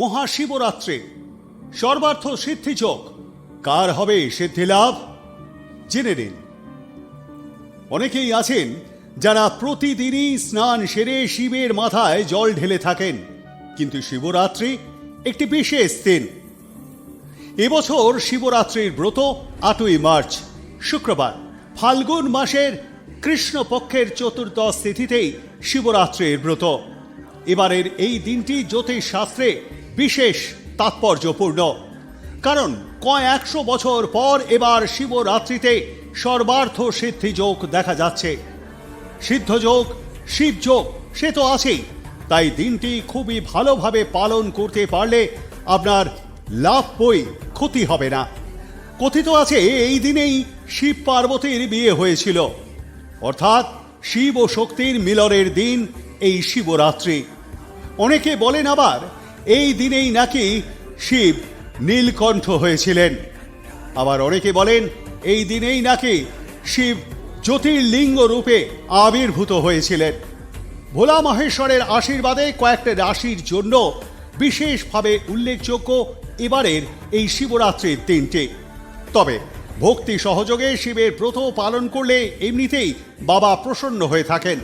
মহাশিবরাত্রি। সর্বার্থ সিদ্ধিযোগ কার হবে সিদ্ধি লাভ? জেনে নিন। অনেকেই আছেন যারা প্রতিদিনই স্নান সেরে শিবের মাথায় জল ঢেলে থাকেন, কিন্তু শিবরাত্রি একটি বিশেষ দিন। এবছর শিবরাত্রির ব্রত আটই মার্চ, শুক্রবার। ফাল্গুন মাসের কৃষ্ণপক্ষের চতুর্দশ তিথিতেই শিবরাত্রির ব্রত। এবারের এই দিনটি জ্যোতিষ শাস্ত্রে বিশেষ তাৎপর্যপূর্ণ। কারণ কয় একশো বছর পর এবার শিবরাত্রিতে সর্বার্থ সিদ্ধি যোগ দেখা যাচ্ছে। সিদ্ধযোগ শিবযোগ সে তো আছেই। তাই দিনটি খুবই ভালোভাবে পালন করতে পারলে আপনার লাভ বই ক্ষতি হবে না। কথিত আছে, এই দিনেই শিব পার্বতীর বিয়ে হয়েছিল। অর্থাৎ শিব ও শক্তির মিলনের দিন এই শিবরাত্রি। অনেকে বলেন আবার এই দিনেই নাকি শিব নীলকণ্ঠ হয়েছিলেন। আবার অনেকে বলেন, এই দিনেই নাকি শিব জ্যোতির্লিঙ্গ রূপে আবির্ভূত হয়েছিলেন। ভোলা মহেশ্বরের আশীর্বাদে কয়েকটা রাশির জন্য বিশেষভাবে উল্লেখযোগ্য এবারের এই শিবরাত্রির দিনটি। তবে ভক্তি সহযোগে শিবের ব্রত পালন করলে এমনিতেই বাবা প্রসন্ন হয়ে থাকেন।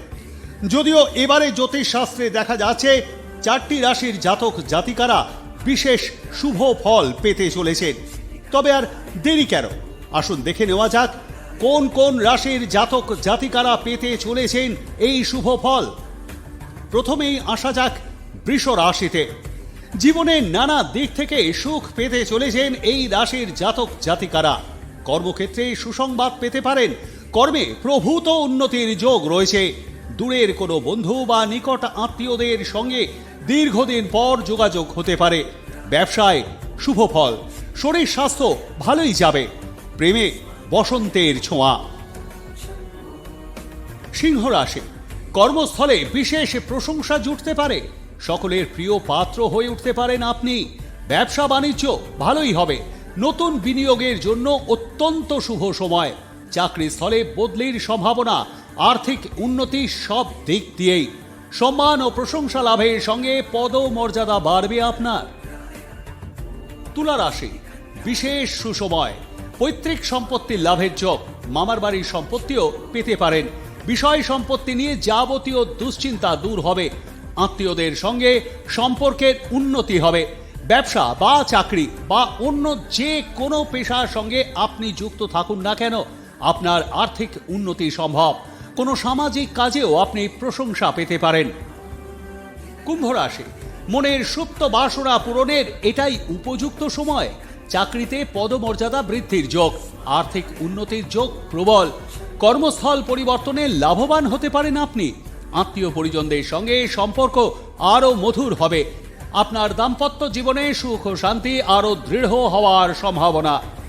যদিও এবারে জ্যোতিষশাস্ত্রে দেখা যাচ্ছে চারটি রাশির জাতক জাতিকারা বিশেষ শুভ ফল পেতে চলেছেন। তবে আর দেরি কেন? আসুন দেখে নেওয়া যাক, কোন কোন রাশির জাতক জাতিকারা পেতে চলেছেন এই শুভ ফল? প্রথমেই আসা যাক বৃষ রাশিতে। জীবনের নানা দিক থেকে সুখ পেতে চলেছেন এই রাশির জাতক জাতিকারা। কর্মক্ষেত্রে সুসংবাদ পেতে পারেন, কর্মে প্রভূত উন্নতির যোগ রয়েছে। দূরের কোনো বন্ধু বা নিকট আত্মীয়দের সঙ্গে দীর্ঘদিন পর যোগাযোগ হতে পারে। ব্যবসায় শুভ ফল, শরীর স্বাস্থ্য ভালোই যাবে, প্রেমে বসন্তের ছোঁয়া। সিংহ রাশি, কর্মস্থলে বিশেষ প্রশংসা জুটতে পারে। সকলের প্রিয় পাত্র হয়ে উঠতে পারেন আপনি। ব্যবসা বাণিজ্য ভালোই হবে। নতুন বিনিয়োগের জন্য অত্যন্ত শুভ সময়। চাকরি স্থলে বদলির সম্ভাবনা, আর্থিক উন্নতি সব দিক দিয়েই। সম্মান ও প্রশংসা লাভের সঙ্গে পদমর্যাদা বাড়বে আপনার। তুলা রাশি, বিশেষ সুসময়, পৈতৃক সম্পত্তির লাভের যোগ, মামার বাড়ির সম্পত্তিও পেতে পারেন। বিষয় সম্পত্তি নিয়ে যাবতীয় দুশ্চিন্তা দূর হবে। আত্মীয়দের সঙ্গে সম্পর্কের উন্নতি হবে। ব্যবসা বা চাকরি বা অন্য যে কোনো পেশার সঙ্গে আপনি যুক্ত থাকুন না কেন আপনার আর্থিক উন্নতি সম্ভব। কোনো সামাজিক কাজেও আপনি প্রশংসা পেতে পারেন। কুম্ভ রাশি। মনের সুপ্ত বাসনা পূরণের এটাই উপযুক্ত সময়। চাকরিতে পদমর্যাদা বৃদ্ধির যোগ, আর্থিক উন্নতির যোগ প্রবল। কর্মস্থল পরিবর্তনে লাভবান হতে পারেন আপনি। আত্মীয় পরিজনদের সঙ্গে সম্পর্ক আরও মধুর হবে। আপনার দাম্পত্য জীবনে সুখ ও শান্তি আরও দৃঢ় হওয়ার সম্ভাবনা।